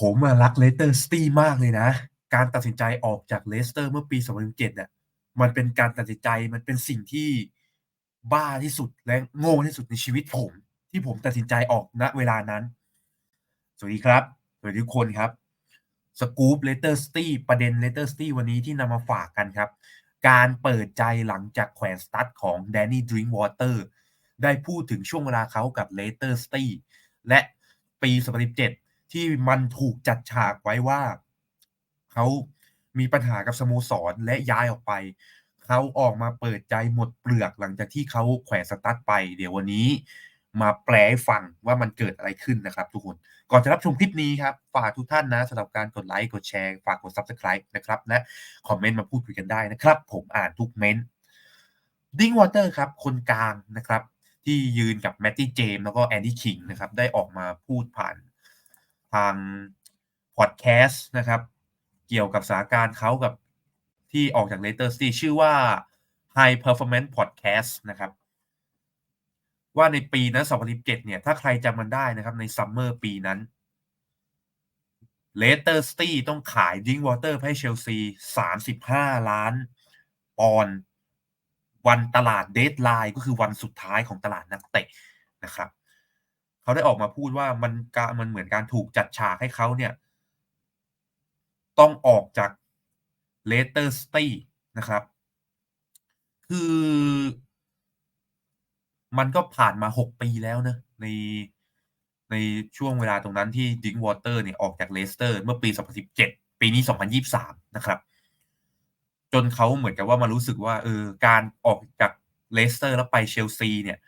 ผมรักเลสเตอร์ซิตี้มากเลยนะ การตัดสินใจออกจากเลสเตอร์เมื่อปี 2017เนี่ยมันเป็นการตัดสินใจมันเป็นสิ่งที่บ้าที่สุดและโง่ที่สุดในชีวิตผม ที่ผมตัดสินใจออกณเวลานั้น สวัสดีครับ สวัสดีทุกคนครับสกู๊ปเลสเตอร์ซิตี้ประเด็นเลสเตอร์ซิตี้วันนี้ที่นำมาฝากกันครับ การเปิดใจหลังจากแขวนสตั๊ดของแดนนี่ดริงวอเตอร์ได้พูดถึงช่วงเวลาเขากับเลสเตอร์ซิตี้และปี 2017 ที่มันถูกจัดฉากไว้ว่าเขามีปัญหากับสโมสรและย้ายออกไป เขาออกมาเปิดใจหมดเปลือกหลังจากที่เขาแขวนสตั๊ดไป เดี๋ยววันนี้มาแปลให้ฟังว่ามันเกิดอะไรขึ้นนะครับ ทุกคน ก่อนจะรับชมคลิปนี้ครับ ฝากทุกท่านนะสำหรับการกดไลค์ กดแชร์ ฝากกด Subscribe นะครับและคอมเมนต์มาพูดคุยกันได้นะครับ ผมอ่านทุกเมนต์ดิงวอเตอร์ครับ คนกลางนะครับ ที่ยืนกับแมตตี้เจมแล้วก็แอนดี้คิงนะครับ ได้ออกมาพูดผ่าน ทางพอดแคสต์นะครับ เกี่ยวกับสถานการณ์เขากับที่ออกจากเลเตอร์ซีชื่อว่า High Performance Podcast นะครับ ว่าในปีนั้น2017เนี่ย ถ้าใครจำมันได้นะครับในซัมเมอร์ปีนั้นเลเตอร์สตี้ต้องขายดิงวอเตอร์ให้เชลซี 35 ล้านปอนด์วันตลาดเดทไลน์ก็คือวันสุดท้ายของตลาดนักเตะนะครับ เขาได้ออกมาพูดว่ามันกมันเหมือนการถูกจัดฉากให้เขาเนี่ย ต้องออกจากเลสเตอร์สตี้นะครับ คือมันก็ผ่านมา6ปีแล้วนะในในช่วงเวลาตรงนั้นที่ดิงวอเตอร์เนี่ยออกจากเลสเตอร์เมื่อปี 2017 ปีนี้ 2023 นะครับ จนเขาเหมือนกับว่ามารู้สึกว่าเออการออกจากเลสเตอร์แล้วไปเชลซีเนี่ย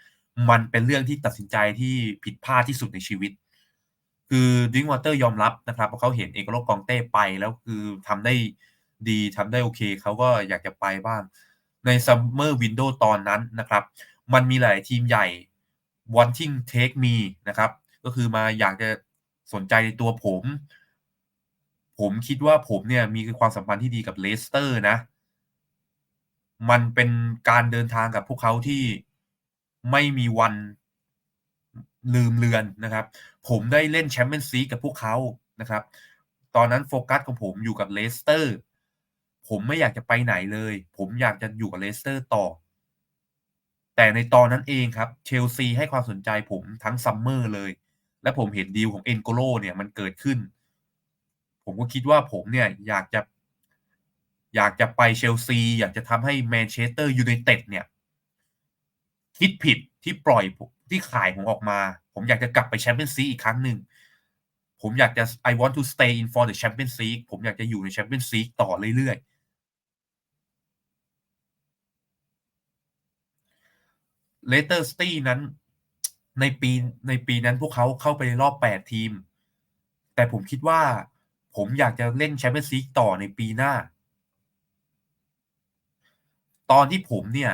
มันเป็นเรื่องที่ตัดสินใจที่ผิดพลาดที่สุดในชีวิต คือดิงวอเตอร์ยอมรับนะครับเพราะเขาเห็นเอกโลกกองเต้ไปแล้วคือทำได้ดีทำได้โอเค เขาก็อยากจะไปบ้าง ในซัมเมอร์วินโดว์ตอนนั้นนะครับ มันมีหลายทีมใหญ่ wanting take me นะครับ ก็คือมาอยากจะสนใจในตัวผม ผมคิดว่าผมเนี่ยมีความสัมพันธ์ที่ดีกับเลสเตอร์นะ มันเป็นการเดินทางกับพวกเขาที่ ไม่มีวันลืมเลือนนะครับ ผมได้เล่นแชมเปี้ยนซีกับพวกเขานะครับ ตอนนั้นโฟกัสของผมอยู่กับเลสเตอร์ ผมไม่อยากจะไปไหนเลย ผมอยากจะอยู่กับเลสเตอร์ต่อ แต่ในตอนนั้นเองครับเชลซีให้ความสนใจผมทั้งซัมเมอร์เลย และผมเห็นดีลของเอ็นโกโลเนี่ยมันเกิดขึ้น ผมก็คิดว่าผมเนี่ยอยากจะ อยากจะไปเชลซี อยากจะทำให้แมนเชสเตอร์ยูไนเต็ดเนี่ย คิดผิดที่ปล่อยที่ขายผมออกมา ผมอยากจะกลับไปแชมเปี้ยนซีอีกครั้งหนึ่ง ผมอยากจะ I want to stay in for the Champions League ผมอยากจะอยู่ในแชมเปี้ยนซีต่อเรื่อยๆเลเตอร์สตี้นั้นในปีในปีนั้นพวกเขาเข้าไปในรอบ 8 ทีม แต่ผมคิดว่าผมอยากจะเล่นแชมเปี้ยนซีต่อในปีหน้า ตอนที่ผมเนี่ย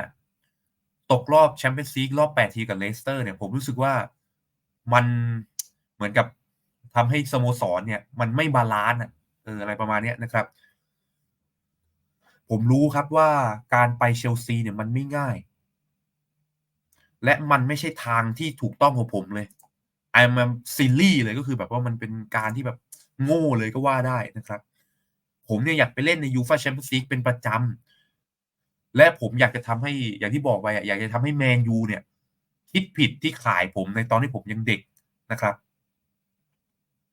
ตกรอบแชมเปี้ยนซีกรอบ 8 ทีกับเลสเตอร์เนี่ยผมรู้สึกว่ามันเหมือนกับทำให้สโมสรเนี่ย มันไม่บาลานซ์เอออะไรประมาณนี้นะครับ ผมรู้ครับว่าการไปเชลซีเนี่ยมันไม่ง่าย และมันไม่ใช่ทางที่ถูกต้องของผมเลยไอ้มันซิลี่เลยก็คือแบบว่ามันเป็นการที่แบบโง่เลยก็ว่าได้นะครับ ผมเนี่ยอยากไปเล่นในยูฟาแชมเปี้ยนส์ลีกเป็นประจำ และผมอยากจะทำให้อย่างที่บอกไปอยากจะทำให้แมนยูเนี่ย คิดผิดที่ขายผมในตอนที่ผมยังเด็กนะครับ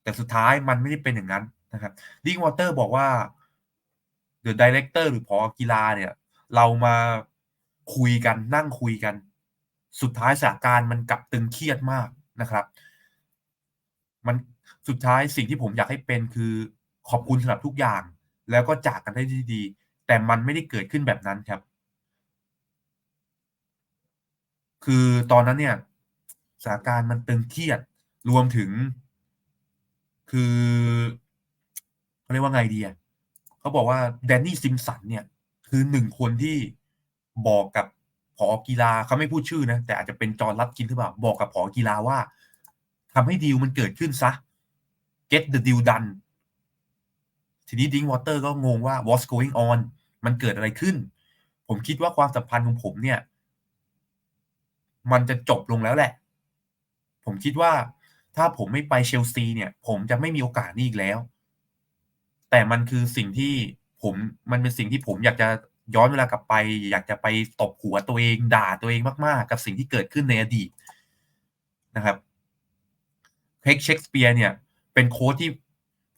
แต่สุดท้ายมันไม่ได้เป็นอย่างนั้นนะครับดิงวอเตอร์บอกว่าเดอะดีเลกเตอร์หรือพอกีฬาเนี่ย เรามาคุยกันนั่งคุยกัน สุดท้ายสถานการณ์มันกลับตึงเครียดมากนะครับ มันสุดท้ายสิ่งที่ผมอยากให้เป็นคือขอบคุณสำหรับทุกอย่าง แล้วก็จากกันได้ดี แต่มันไม่ได้เกิดขึ้นแบบนั้นครับ คือตอนนั้นเนี่ยสถานการณ์มันตึงเครียดรวมถึง คือเขาเรียกว่าไงดีอะเขาบอกว่าแดนนี่ซิมสันเนี่ย คือหนึ่งคนที่บอกกับผอกีฬาเขาไม่พูดชื่อนะ แต่อาจจะเป็นจอร์รัดกินหรือเปล่าบอกกับผอกีฬาว่าทำให้ดีลมันเกิดขึ้นซะ get the deal done ทีนี้ดิงวอเตอร์ก็งงว่า what's going on มันเกิดอะไรขึ้น ผมคิดว่าความสัมพันธ์ของผมเนี่ย มันจะจบลงแล้วแหละ ผมคิดว่าถ้าผมไม่ไปเชลซีเนี่ย ผมจะไม่มีโอกาสนี้อีกแล้ว แต่มันคือสิ่งที่ผมมันเป็นสิ่งที่ผมอยากจะย้อนเวลากลับไป อยากจะไปตบหัวตัวเองด่าตัวเองมาก ๆ กับสิ่งที่เกิดขึ้นในอดีตนะครับ Craig Shakespeare เนี่ย เป็นโค้ชที่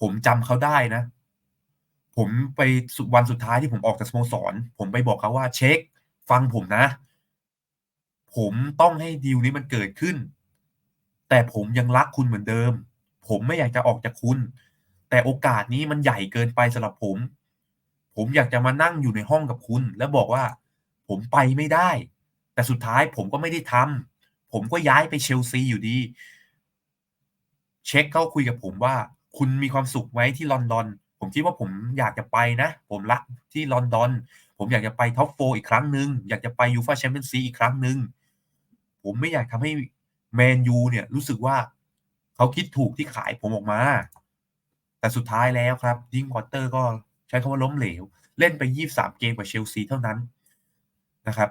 ผมจำเขาได้นะ ผมไปสุวันสุดท้ายที่ผมออกจากสโมสร ผมไปบอกเขาว่า"เช็กฟังผมนะ ผมต้องให้ดีลนี้มันเกิดขึ้น แต่ผมยังรักคุณเหมือนเดิม ผมไม่อยากจะออกจากคุณ แต่โอกาสนี้มันใหญ่เกินไปสำหรับผม ผมอยากจะมานั่งอยู่ในห้องกับคุณ แล้วบอกว่า ผมไปไม่ได้ แต่สุดท้ายผมก็ไม่ได้ทำผมก็ย้ายไปเชลซีอยู่ดี"เช็กเขาคุยกับผมว่า"คุณมีความสุขไหมที่ลอนดอน?"ผมคิดว่าผมอยากจะไปนะ ผมรักที่ลอนดอนผมอยากจะไป Top 4อีกครั้งหนึ่งอยากจะไป UEFA Champions League อีกครั้งหนึ่ง ผมไม่อยากทำให้แมนยูเนี่ย รู้สึกว่าเขาคิดถูกที่ขายผมออกมา แต่สุดท้ายแล้วครับ Drinkwater ก็ใช้คำว่าล้มเหลว เล่นไป 23 เกมกับเชลซีเท่านั้นนะครับ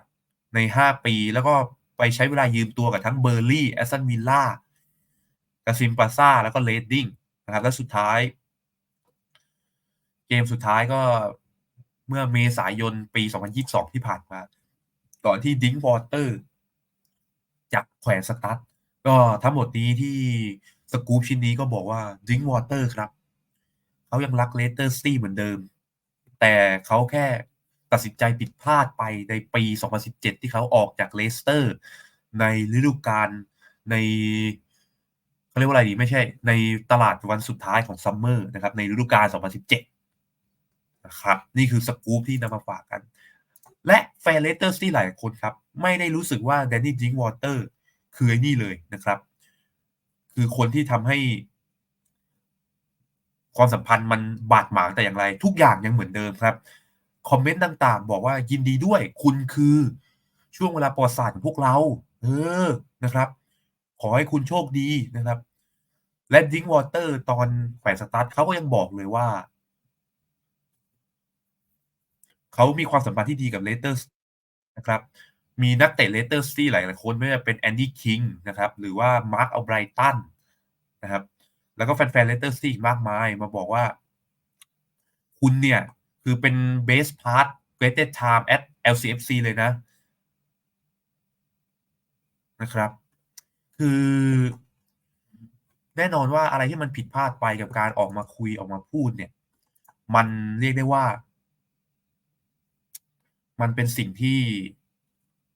ใน 5 ปีแล้วก็ไปใช้เวลายืมตัวกับทั้ง Burnley, Aston Villa, Crystal Palace แล้วก็ Reading นะครับ แล้วสุดท้าย เกมสุดท้ายก็เมื่อเมษายนปี 2022 ที่ผ่านมา ก่อนที่ Drinkwater จะแขวนสตั๊ดก็ทั้งหมดนี้ที่สกู๊ปชิ้นนี้ก็บอกว่า Drinkwater ครับ เขายังรัก Leicester City เหมือนเดิม แต่เขาแค่ตัดสินใจผิดพลาดไปในปี 2017 ที่เขาออกจาก Leicester ในฤดูกาลในเขาเรียกว่าอะไรดีไม่ใช่ ในตลาดวันสุดท้ายของซัมเมอร์นะครับ ในฤดูกาล 2017 นะครับ นี่คือสกู๊ปที่นำมาฝากกัน และแฟน Leicester City หลายคนครับ ไม่ได้รู้สึกว่า Danny Drinkwater คือไอ้นี่เลยนะครับ คือคนที่ทำให้ความสัมพันธ์มันบาดหมางแต่อย่างไร ทุกอย่างยังเหมือนเดิมครับ คอมเมนต์ต่างๆ บอกว่า"ยินดีด้วย คุณคือช่วงเวลาประวัติศาสตร์ของพวกเรา"เออนะครับ"ขอให้คุณโชคดี"นะครับ และ Drinkwater ตอนแขวนสตั๊ดเขาก็ยังบอกเลยว่า เขามีความสัมพันธ์ที่ดีกับ Leicester นะครับ มีนักเตะ Leicester City หลายๆคนไม่ว่าจะเป็น Andy King นะครับ หรือว่า Marc Albrighton นะครับ แล้วก็แฟนๆ Leicester City อีกมากมายมาบอกว่า"คุณเนี่ย คือเป็น best part greatest time at LCFC เลยนะ"นะครับ คือแน่นอนว่าอะไรที่มันผิดพลาดไปกับการออกมาคุยออกมาพูดเนี่ย มันเรียกได้ว่า มันเป็นสิ่งที่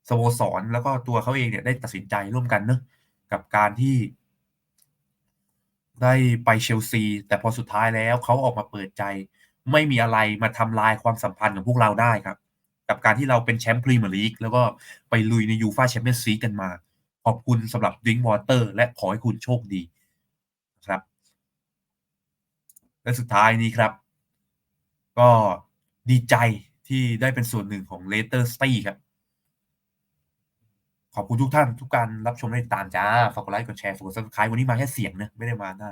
สโมสรแล้วก็ตัวเขาเองเนี่ยได้ตัดสินใจร่วมกันเนาะกับการที่ ได้ไปเชลซี แต่พอสุดท้ายแล้วเขาออกมาเปิดใจ ไม่มีอะไรมาทำลายความสัมพันธ์ของพวกเราได้ครับ กับการที่เราเป็นแชมป์พรีเมียร์ลีกแล้วก็ไปลุยใน UEFA Champions League กันมา ขอบคุณสำหรับ Drinkwater และขอให้คุณโชคดีครับ และสุดท้ายนี้ครับ ก็ดีใจ ที่ได้เป็นส่วนหนึ่งของเลตเตอร์สตีครับ ขอบคุณทุกท่านทุกการรับชมและติดตามจ้า ฝากกดไลค์กดแชร์ฝากกดซับสไครต์วันนี้มาแค่เสียงนะไม่ได้มาหน้า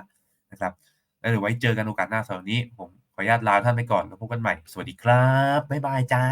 นะครับ แล้วเดี๋ยวไว้เจอกันโอกาสหน้าสำหรับวันนี้ ผมขออนุญาตลาท่านไปก่อนแล้วพบกันใหม่ สวัสดีครับ บ๊ายบายจ้า